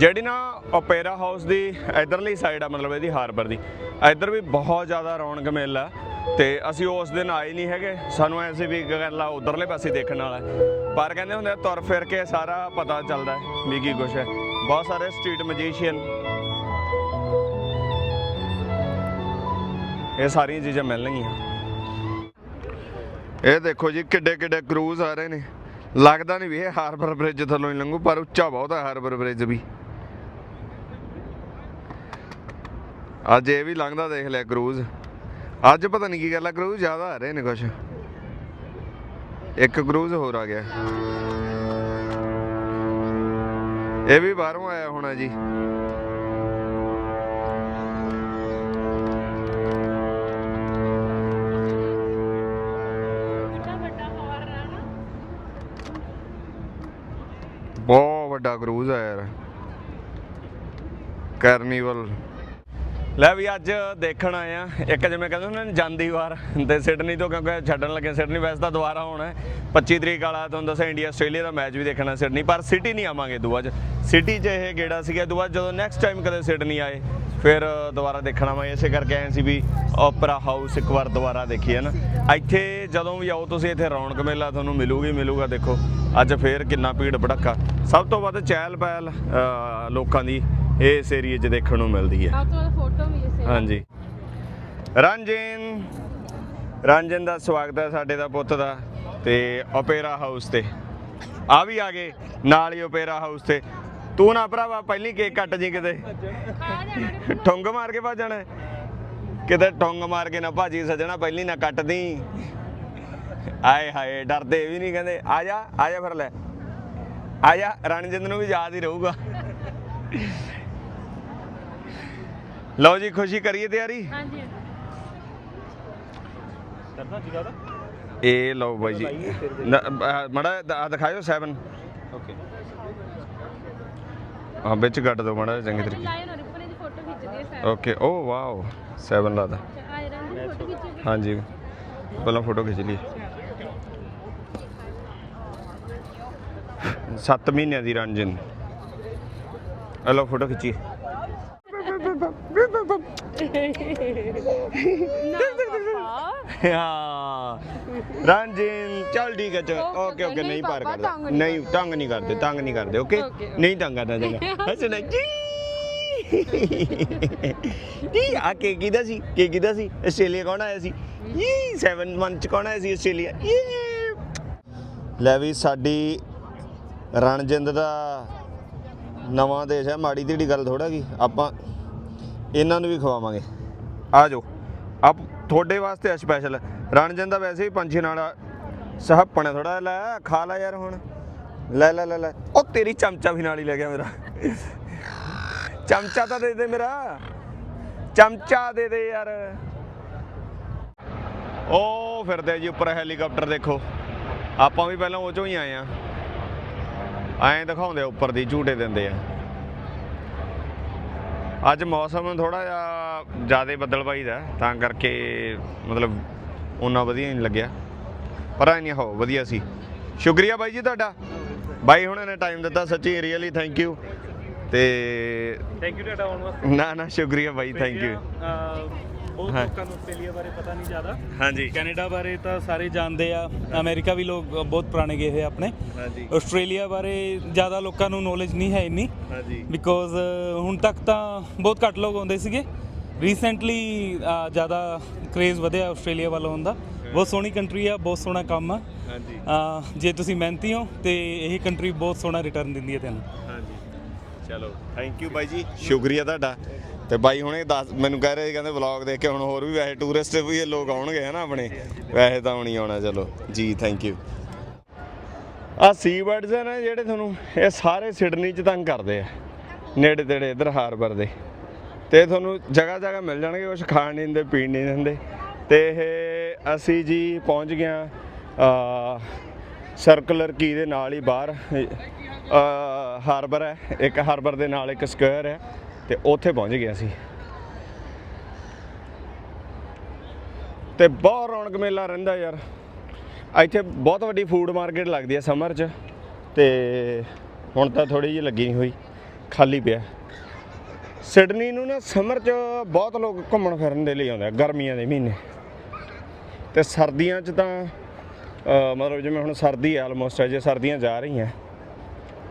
ਜਿਹੜੀ ਨਾ ਓਪੇਰਾ ਹਾਊਸ ਦੀ ਇਧਰਲੀ ਸਾਈਡ ਆ, ਮਤਲਬ ਇਹਦੀ ਹਾਰਬਰ ਦੀ, ਇੱਧਰ ਵੀ ਬਹੁਤ ਜ਼ਿਆਦਾ ਰੌਣਕ ਮੇਲਾ ਤੇ ਅਸੀਂ ਉਸ ਦਿਨ ਆਏ ਨਹੀਂ ਹੈਗੇ, ਸਾਨੂੰ ਐਸੇ ਵੀ ਗੱਲਾਂ ਆ ਉਧਰਲੇ ਪਾਸੇ ਦੇਖਣ ਵਾਲਾ ਪਰ ਕਹਿੰਦੇ ਹੁੰਦੇ ਤੁਰ ਫਿਰ ਕੇ ਸਾਰਾ ਪਤਾ ਚੱਲਦਾ ਵੀ ਕੀ ਕੁਛ ਹੈ। ਬਹੁਤ ਸਾਰੇ ਸਟਰੀਟ ਮੈਜੀਸ਼ੀਅਨ ਇਹ ਸਾਰੀਆਂ ਚੀਜ਼ਾਂ ਮਿਲਣਗੀਆਂ। ਇਹ ਦੇਖੋ ਜੀ, ਕਿੱਡੇ ਕਿੱਡੇ ਕਰੂਜ਼ ਆ ਰਹੇ ਨੇ। ਲੱਗਦਾ ਨਹੀਂ ਵੀ ਇਹ ਹਾਰਬਰ ਬ੍ਰਿਜ ਥੱਲੋਂ ਹੀ ਲੰਘੂ, ਪਰ ਉੱਚਾ ਬਹੁਤ ਹੈ ਹਾਰਬਰ ਬ੍ਰਿਜ ਵੀ। ਅੱਜ ਇਹ ਵੀ ਲੰਘਦਾ ਦੇਖ ਲਿਆ ਕਰੂਜ਼। ਅੱਜ ਪਤਾ ਨਹੀਂ ਕੀ ਗੱਲ ਆ ਕਰੂਜ਼ ਜ਼ਿਆਦਾ ਆ ਰਹੇ ਨੇ ਕੁਛ। ਇੱਕ ਕਰੂਜ਼ ਹੋਰ ਆ ਗਿਆ। ਇਹ ਵੀ ਬਾਹਰੋਂ ਆਇਆ ਹੋਣਾ ਜੀ। ਬਹੁਤ ਵੱਡਾ ਕਰੂਜ਼ ਆ ਯਾਰ। ਕਾਰਨੀਵਲ। ਲੈ ਵੀ ਅੱਜ ਦੇਖਣ ਆਏ ਆ। ਇੱਕ ਜਿਵੇਂ ਕਹਿੰਦੇ ਉਹਨਾਂ ਨੇ, ਜਾਂਦੀ ਵਾਰ ਤੇ ਸਿਡਨੀ ਤੋਂ ਕਿਉਂਕਿ ਛੱਡਣ ਲੱਗੇ ਸਿਡਨੀ, ਵੈਸੇ ਤਾਂ ਦੁਬਾਰਾ ਹੋਣਾ ਹੈ। 25 ਤਰੀਕ ਵਾਲਾ ਤੁਹਾਨੂੰ ਦੱਸਿਆ ਇੰਡੀਆ ਆਸਟ੍ਰੇਲੀਆ ਦਾ ਮੈਚ ਵੀ ਦੇਖਣਾ ਸਿਡਨੀ, ਪਰ ਸਿਟੀ ਨਹੀਂ ਆਵਾਂਗੇ ਦੂਆ ਚ। ਸਿਟੀ 'ਚ ਇਹ ਗੇੜਾ ਸੀਗਾ ਦੁਆ, ਜਦੋਂ ਨੈਕਸਟ ਟਾਈਮ ਕਦੇ ਸਿਡਨੀ ਆਏ ਫਿਰ ਦੁਬਾਰਾ ਦੇਖਣਾ ਮੈਂ ਇਸੇ ਕਰਕੇ ਆਏ ਸੀ ਵੀ ਓਪਰਾ ਹਾਊਸ ਇੱਕ ਵਾਰ ਦੁਬਾਰਾ ਦੇਖੀਏ ਨਾ ਇੱਥੇ ਜਦੋਂ ਵੀ ਆਓ ਤੁਸੀਂ ਇੱਥੇ ਰੌਣਕ ਮੇਲਾ ਤੁਹਾਨੂੰ ਮਿਲੂਗੀ ਮਿਲੂਗਾ ਦੇਖੋ। ਅੱਜ ਫੇਰ ਕਿੰਨਾ ਭੀੜ ਭੜੱਕਾ। ਸਭ ਤੋਂ ਵੱਧ ਚਹਿਲ ਪਹਿਲ ਲੋਕਾਂ ਦੀ ਇਸ ਏਰੀਏ 'ਚ ਦੇਖਣ ਨੂੰ ਮਿਲਦੀ ਹੈ। ਆਪ ਤੋਂ ਫੋਟੋ ਵੀ ਇਸੇ ਹਾਂਜੀ। ਰੰਜਨ ਰੰਜਨ ਦਾ ਸਵਾਗਤ ਹੈ ਸਾਡੇ ਦਾ ਪੁੱਤ ਦਾ ਤੇ ਓਪੇਰਾ ਹਾਊਸ ਤੇ। ਆ ਵੀ ਆ ਗਏ ਨਾਲ ਹੀ ਓਪੇਰਾ ਹਾਊਸ ਤੇ। ਤੂੰ ਨਾ ਭਰਾਵਾ ਪਹਿਲੀ ਕੇਕ ਕੱਟ ਜੀ ਕਿਤੇ। ਠੁੰਗ ਮਾਰ ਕੇ ਭੱਜਣਾ। ਕਿਤੇ ਠੁੰਗ ਮਾਰ ਕੇ ਨਾ ਭਾਜੀ ਸਜਣਾ ਪਹਿਲੀ ਨਾ ਕੱਟਦੀ ਆਏ ਹਾਏ ਡਰਦੇ ਵੀ ਨਹੀਂ ਕਹਿੰਦੇ। ਆ ਜਾ ਆ ਜਾ ਫਿਰ ਲੈ। ਆ ਜਾ ਰਣਜਿੰਦ ਨੂੰ ਵੀ ਯਾਦ ਹੀ ਰਹੂਗਾ। ਲਓ ਜੀ ਖੁਸ਼ੀ ਕਰੀਏ ਤਿਆਰੀ। ਹਾਂਜੀ। ਕਰਨਾ ਸੀਗਾ ਦਾ ਇਹ ਲਓ ਬਾਈ ਜੀ। ਮੜਾ ਦਿਖਾਇਓ 7 ਓਕੇ ਹਾਂ ਵਿੱਚ ਕੱਟ ਦਿਓ ਮੜਾ ਚੰਗੀ ਤਰੀਕੇ। ਲਾਇਨ ਔਰ ਰਿਪਨ ਦੀ ਫੋਟੋ ਖਿੱਚਦੀ ਹੈ ਸਰ। ਓਕੇ ਓ ਵਾਓ 7 ਲਾਦਾ ਆਇਰਨ ਦੀ ਫੋਟੋ ਖਿੱਚੀ ਹਾਂਜੀ ਪਹਿਲਾਂ ਫੋਟੋ ਖਿੱਚ ਲਈ 7 ਮਹੀਨਿਆਂ ਦੀ ਰੰਜਨ। ਆ ਲਓ ਫੋਟੋ ਖਿੱਚੀ ਹਾਂ। ਰੰਜਨ ਚੱਲ ਠੀਕ ਹੈ ਚਲ ਓਕੇ ਓਕੇ ਨਹੀਂ ਪਾਰ ਕਰਦਾ। ਨਹੀਂ ਤੰਗ ਨਹੀਂ ਕਰਦੇ ਤੰਗ ਨਹੀਂ ਕਰਦੇ ਓਕੇ? ਨਹੀਂ ਤੰਗ ਕਰਦਾ ਚੰਗਾ। ਹੱਸਣਾ ਜੀ। ਕੀ ਆ ਕੇ ਕਿਹਦਾ ਸੀ? ਕੇ ਕਿਹਦਾ ਸੀ? ਆਸਟ੍ਰੇਲੀਆ ਕੌਣ ਆਇਆ ਸੀ? ਯੀ 7 ਮੰਥ ਚ ਕੌਣ ਆਇਆ ਸੀ ਆਸਟ੍ਰੇਲੀਆ? ਯੀ ਲੈ ਵੀ ਸਾਡੀ ਰਣਜਿੰਦ ਦਾ ਨਵਾਂ ਦੇਸ਼ ਹੈ ਮਾੜੀ ਢੀੜੀ ਗੱਲ ਥੋੜਾ ਕੀ ਆਪਾਂ ਇਹਨਾਂ ਨੂੰ ਵੀ ਖਵਾਵਾਂਗੇ। ਆ ਜਾਓ। ਆਪ ਤੁਹਾਡੇ ਵਾਸਤੇ ਸਪੈਸ਼ਲ ਰਣਜਨ ਦਾ ਵੈਸੇ ਹੀ ਪੰਛੀ ਨਾਲ ਸਹੱਪਣੇ ਥੋੜਾ ਲੈ, ਖਾ ਲੈ ਯਾਰ ਹੁਣ। ਲੈ ਲੈ ਲੈ ਲੈ। ਉਹ ਤੇਰੀ ਚਮਚਾ ਵੀ ਨਾਲ ਹੀ ਲੈ ਗਿਆ ਮੇਰਾ। ਚਮਚਾ ਤਾਂ ਦੇ ਦੇ ਮੇਰਾ। ਚਮਚਾ ਦੇ ਦੇ ਯਾਰ। ਉਹ ਫਿਰਦੇ ਜੀ ਉੱਪਰ ਹੈਲੀਕਾਪਟਰ ਦੇਖੋ। ਆਪਾਂ ਵੀ ਪਹਿਲਾਂ ਉਹ ਚੋਂ ਹੀ ਆਏ ਆ। ਐਂ ਦਿਖਾਉਂਦੇ ਆ ਉੱਪਰ ਦੀ, ਝੂਟੇ ਦਿੰਦੇ ਆ। ਅੱਜ ਮੌਸਮ ਥੋੜਾ ਜਿਹਾ ਜ਼ਿਆਦਾ ਬੱਦਲਬਾਈ ਦਾ ਤਾਂ ਕਰਕੇ ਮਤਲਬ ਉਹਨਾਂ ਵਧੀਆ ਨਹੀਂ ਲੱਗਿਆ। ਪਰ ਐ ਨਹੀਂ ਹੋ ਵਧੀਆ ਸੀ। ਸ਼ੁਕਰੀਆ ਬਾਈ ਜੀ ਤੁਹਾਡਾ। ਬਾਈ ਹੁਣਾਂ ਨੇ ਟਾਈਮ ਦਿੱਤਾ ਸੱਚੀ ਰੀਅਲੀ ਥੈਂਕ ਯੂ ਤੇ ਥੈਂਕ ਯੂ ਤੁਹਾਡਾ ਆਉਣ ਵਾਸਤੇ। ਨਾ ਨਾ ਸ਼ੁਕਰੀਆ ਬਾਈ ਥੈਂਕ ਯੂ ਬਹੁਤ ਹਾਂ। ਲੋਕਾਂ ਨੂੰ ਆਸਟ੍ਰੇਲੀਆ ਬਾਰੇ ਪਤਾ ਨਹੀਂ ਜ਼ਿਆਦਾ। ਹਾਂਜੀ। ਕੈਨੇਡਾ ਬਾਰੇ ਤਾਂ ਸਾਰੇ ਜਾਣਦੇ ਆ। ਅਮਰੀਕਾ ਵੀ ਲੋਕ ਬਹੁਤ ਪੁਰਾਣੇ ਗਏ ਹੋਏ ਆਪਣੇ। ਹਾਂਜੀ। ਆਸਟ੍ਰੇਲੀਆ ਬਾਰੇ ਜ਼ਿਆਦਾ ਲੋਕਾਂ ਨੂੰ ਨੌਲੇਜ ਨਹੀਂ ਹੈ ਇੰਨੀ। ਹਾਂਜੀ। ਬਿਕੋਜ਼ ਹੁਣ ਤੱਕ ਤਾਂ ਬਹੁਤ ਘੱਟ ਲੋਕ ਆਉਂਦੇ ਸੀਗੇ। ਰੀਸੈਂਟਲੀ ਜ਼ਿਆਦਾ ਕ੍ਰੇਜ਼ ਵਧਿਆ ਆਸਟ੍ਰੇਲੀਆ ਵੱਲੋਂ ਹੁੰਦਾ ਬਹੁਤ ਸੋਹਣੀ ਕੰਟਰੀ ਆ ਬਹੁਤ ਸੋਹਣਾ ਕੰਮ ਆ। ਹਾਂਜੀ। ਅਹ ਜੇ ਤੁਸੀਂ ਮਿਹਨਤੀ ਹੋ ਤੇ ਇਹ ਕੰਟਰੀ ਬਹੁਤ ਸੋਹਣਾ ਰਿਟਰਨ ਦਿੰਦੀ ਹੈ ਤੁਹਾਨੂੰ। ਹਾਂਜੀ। ਚਲੋ ਥੈਂਕ ਯੂ ਬਾਈ ਜੀ। ਸ਼ੁਕਰੀਆ ਤੁਹਾਡਾ। ਤੇ ਬਾਈ ਹੁਣੇ ਦੱਸ, ਮੈਨੂੰ ਕਹਿ ਰਹੇ ਸੀ, ਕਹਿੰਦੇ ਵਲੌਗ ਦੇਖ ਕੇ ਹੁਣ ਹੋਰ ਵੀ ਵੈਸੇ ਟੂਰਿਸਟ ਵੀ ਇਹ ਲੋਕ ਆਉਣਗੇ ਹਨਾ ਆਪਣੇ। ਵੈਸੇ ਤਾਂ ਹੁਣੀ ਆਉਣਾ, ਚਲੋ। ਜੀ ਥੈਂਕ ਯੂ ਆ ਸੀ ਬਰਡਸ ਆ ਜਿਹੜੇ ਤੁਹਾਨੂੰ, ਇਹ ਸਾਰੇ ਸਿਡਨੀ ਚ ਤੰਗ ਕਰਦੇ ਆ। ਨੇੜੇ ਤੇੜੇ ਇਧਰ ਹਾਰਬਰ ਦੇ। ਤੇ ਤੁਹਾਨੂੰ ਜਗ੍ਹਾ ਜਗ੍ਹਾ ਮਿਲ ਜਾਣਗੇ ਕੁਝ ਖਾਣ ਨਹੀਂ ਦਿੰਦੇ, ਪੀਣ ਨਹੀਂ ਦਿੰਦੇ। ਤੇ ਇਹ ਅਸੀਂ ਜੀ ਪਹੁੰਚ ਗਏ ਆ ਸਰਕੂਲਰ ਕੀ ਦੇ ਨਾਲ ਹੀ ਬਾਹਰ। ਹਾਰਬਰ ਹੈ। ਇੱਕ ਹਾਰਬਰ ਦੇ ਨਾਲ ਇੱਕ ਸਕੁਅਰ ਹੈ। ਤੇ ਉੱਥੇ ਪਹੁੰਚ ਗਏ ਅਸੀਂ। ਤੇ ਬਹੁਤ ਰੌਣਕ ਮੇਲਾ ਰਹਿੰਦਾ ਯਾਰ। ਇੱਥੇ ਬਹੁਤ ਵੱਡੀ ਫੂਡ ਮਾਰਕੀਟ ਲੱਗਦੀ ਹੈ ਸਮਰ 'ਚ ਤੇ ਹੁਣ ਤਾਂ ਥੋੜੀ ਜਿਹੀ ਲੱਗੀ ਨਹੀਂ ਹੋਈ, ਖਾਲੀ ਪਿਆ। ਸਿਡਨੀ ਨੂੰ ਨਾ ਸਮਰ 'ਚ ਬਹੁਤ ਲੋਕ ਘੁੰਮਣ ਫਿਰਨ ਦੇ ਲਈ ਆਉਂਦੇ ਆ, ਗਰਮੀਆਂ ਦੇ ਮਹੀਨੇ। ਤੇ ਸਰਦੀਆਂ 'ਚ ਤਾਂ ਮਤਲਬ ਜਿਵੇਂ ਹੁਣ ਸਰਦੀ ਹੈ ਆਲਮੋਸਟ ਜੇ ਸਰਦੀਆਂ ਜਾ ਰਹੀਆਂ।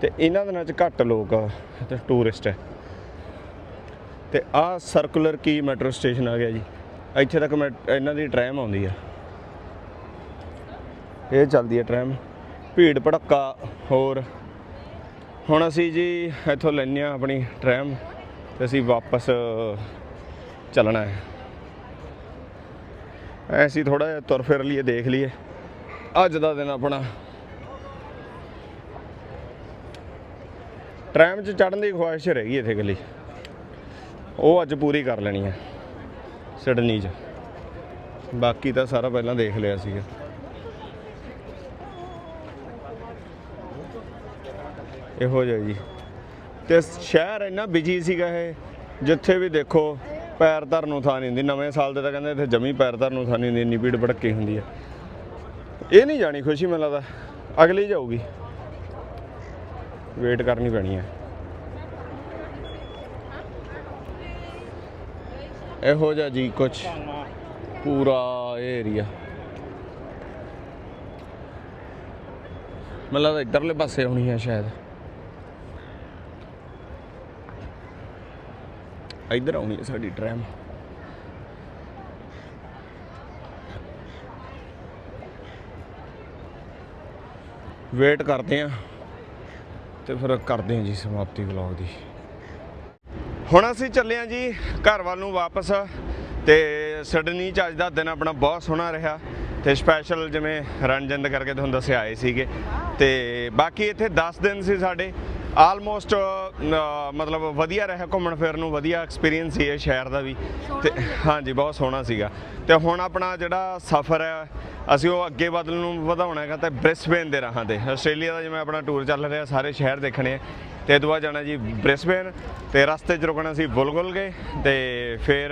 ਤੇ ਇਹਨਾਂ ਦਿਨਾਂ 'ਚ ਘੱਟ ਲੋਕ ਟੂਰਿਸਟ ਹੈ ਤੇ ਆਹ ਸਰਕੂਲਰ ਕੀ ਮੈਟਰੋ ਸਟੇਸ਼ਨ ਆ ਗਿਆ ਜੀ। ਇੱਥੇ ਤੱਕ ਮੈਂ ਇਹਨਾਂ ਦੀ ਟ੍ਰੈਮ ਆਉਂਦੀ ਆ। ਇਹ ਚੱਲਦੀ ਹੈ ਟ੍ਰੈਮ ਭੀੜ ਭੜੱਕਾ ਹੋਰ। ਹੁਣ ਅਸੀਂ ਜੀ ਇੱਥੋਂ ਲੈਂਦੇ ਹਾਂ ਆਪਣੀ ਟ੍ਰੈਮ ਤੇ ਅਸੀਂ ਵਾਪਸ ਚੱਲਣਾ ਹੈ। ਐਸੀ ਥੋੜਾ ਜਿਹਾ ਤੁਰ ਫਿਰ ਲਈਏ, ਦੇਖ ਲਈਏ। ਅੱਜ ਦਾ ਦਿਨ ਆਪਣਾ। ਟ੍ਰੈਮ 'ਚ ਚੜਨ ਦੀ ਖੁਆਇਸ਼ ਰਹਿ ਗਈ ਇੱਥੇ ਗੱਲੀ ਉਹ ਅੱਜ ਪੂਰੀ ਕਰ ਲੈਣੀ ਹੈ ਸਿਡਨੀ 'ਚ। ਬਾਕੀ ਤਾਂ ਸਾਰਾ ਪਹਿਲਾਂ ਦੇਖ ਲਿਆ ਸੀਗਾ। ਇਹੋ ਜਿਹਾ ਜੀ। ਤੇ ਸ਼ਹਿਰ ਇੰਨਾ ਬਿਜ਼ੀ ਸੀਗਾ ਇਹ, ਜਿੱਥੇ ਵੀ ਦੇਖੋ, ਪੈਰ ਧਰਨ ਨੂੰ ਥਾਂ ਨਹੀਂ ਹੁੰਦੀ। ਨਵੇਂ ਸਾਲ ਦੇ ਤਾਂ ਕਹਿੰਦੇ ਇੱਥੇ ਜਮੀ ਪੈਰ ਧਰਨ ਨੂੰ ਥਾਂ ਨਹੀਂ ਹੁੰਦੀ, ਇੰਨੀ ਭੀੜ ਭੜੱਕੀ ਹੁੰਦੀ ਹੈ ਇਹ ਨਹੀਂ ਜਾਣੀ ਖੁਸ਼ੀ, ਮੈਨੂੰ ਲੱਗਦਾ। ਅਗਲੀ ਜਾਊਗੀ। ਵੇਟ ਕਰਨੀ ਪੈਣੀ ਹੈ ਇਹੋ ਜਿਹਾ ਜੀ ਕੁਛ ਪੂਰਾ ਏਰੀਆ ਮੈਨੂੰ ਲੱਗਦਾ ਇੱਧਰਲੇ ਪਾਸੇ ਹੋਣੀ ਹੈ ਸ਼ਾਇਦ। ਇੱਧਰ ਆਉਣੀ ਹੈ ਸਾਡੀ ਟ੍ਰੈਮ ਵੇਟ ਕਰਦੇ ਆ ਤੇ ਫਿਰ ਕਰਦੇ ਆ ਜੀ ਸਮਾਪਤੀ ਵਲੌਗ ਦੀ। ਹੁਣ ਅਸੀਂ ਚੱਲੇ ਆ ਜੀ ਘਰ ਵੱਲ ਨੂੰ ਵਾਪਸ ਤੇ ਸਿਡਨੀ ਚ ਅੱਜ ਦਾ ਦਿਨ ਆਪਣਾ ਬਹੁਤ ਸੋਹਣਾ ਰਿਹਾ ਤੇ ਸਪੈਸ਼ਲ ਜਿਵੇਂ ਰਣਜਿੰਦ ਕਰਕੇ ਤੁਹਾਨੂੰ ਦੱਸਿਆ ਆਏ ਸੀਗੇ ਤੇ ਬਾਕੀ ਇੱਥੇ 10 ਦਿਨ ਸੀ ਸਾਡੇ। ਆਲਮੋਸਟ ਮਤਲਬ ਵਧੀਆ ਰਿਹਾ ਘੁੰਮਣ ਫਿਰਨ ਨੂੰ ਵਧੀਆ ਐਕਸਪੀਰੀਅੰਸ ਸੀ ਇਹ ਸ਼ਹਿਰ ਦਾ ਵੀ। ਤੇ ਹਾਂਜੀ ਬਹੁਤ ਸੋਹਣਾ ਸੀਗਾ। ਤੇ ਹੁਣ ਆਪਣਾ ਜਿਹੜਾ ਸਫ਼ਰ ਹੈ ਅਸੀਂ ਉਹ ਅੱਗੇ ਵਧਣ ਨੂੰ ਵਧਾਉਣਾ ਹੈਗਾ ਤੇ ਬ੍ਰਿਸਬੇਨ ਦੇ ਰਾਹਾਂ ਤੇ। ਆਸਟ੍ਰੇਲੀਆ ਦਾ ਜਿਵੇਂ ਆਪਣਾ ਟੂਰ ਚੱਲ ਰਿਹਾ ਸਾਰੇ ਸ਼ਹਿਰ ਦੇਖਣੇ ਆ। ਤੇ ਇਹ ਤੋਂ ਬਾਅਦ ਜਾਣਾ ਜੀ ਬ੍ਰਿਸਬੇਨ ਤੇ ਰਸਤੇ 'ਚ ਰੁਕਣਾ ਸੀ ਬੁਲਗੁਲ ਗਏ ਤੇ ਫਿਰ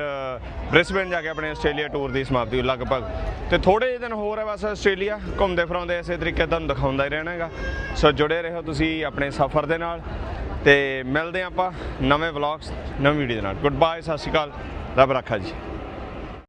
ਬ੍ਰਿਸਬੇਨ ਜਾ ਕੇ ਆਪਣੇ ਆਸਟ੍ਰੇਲੀਆ ਟੂਰ ਦੀ ਸਮਾਪਤੀ ਲਗਭਗ। ਤੇ ਥੋੜੇ ਜਿਹੇ ਦਿਨ ਹੋਰ ਹੈ ਬਸ ਆਸਟ੍ਰੇਲੀਆ, ਘੁੰਮਦੇ ਫਿਰਾਉਂਦੇ ਇਸੇ ਤਰੀਕੇ ਤੁਹਾਨੂੰ ਦਿਖਾਉਂਦਾ ਹੀ ਰਹਿਣਾ ਹੈਗਾ। ਸੋ ਜੁੜੇ ਰਹੋ ਤੁਸੀਂ ਆਪਣੇ ਸਫ਼ਰ ਦੇ ਨਾਲ ਤੇ ਮਿਲਦੇ ਹਾਂ ਆਪਾਂ ਨਵੇਂ ਵਲੌਗਸ ਨਵੀਂ ਵੀਡੀਓ ਦੇ ਨਾਲ। ਗੁੱਡ ਬਾਏ ਸਤਿ ਸ਼੍ਰੀ ਅਕਾਲ। ਰੱਬ ਰੱਖਾ ਜੀ।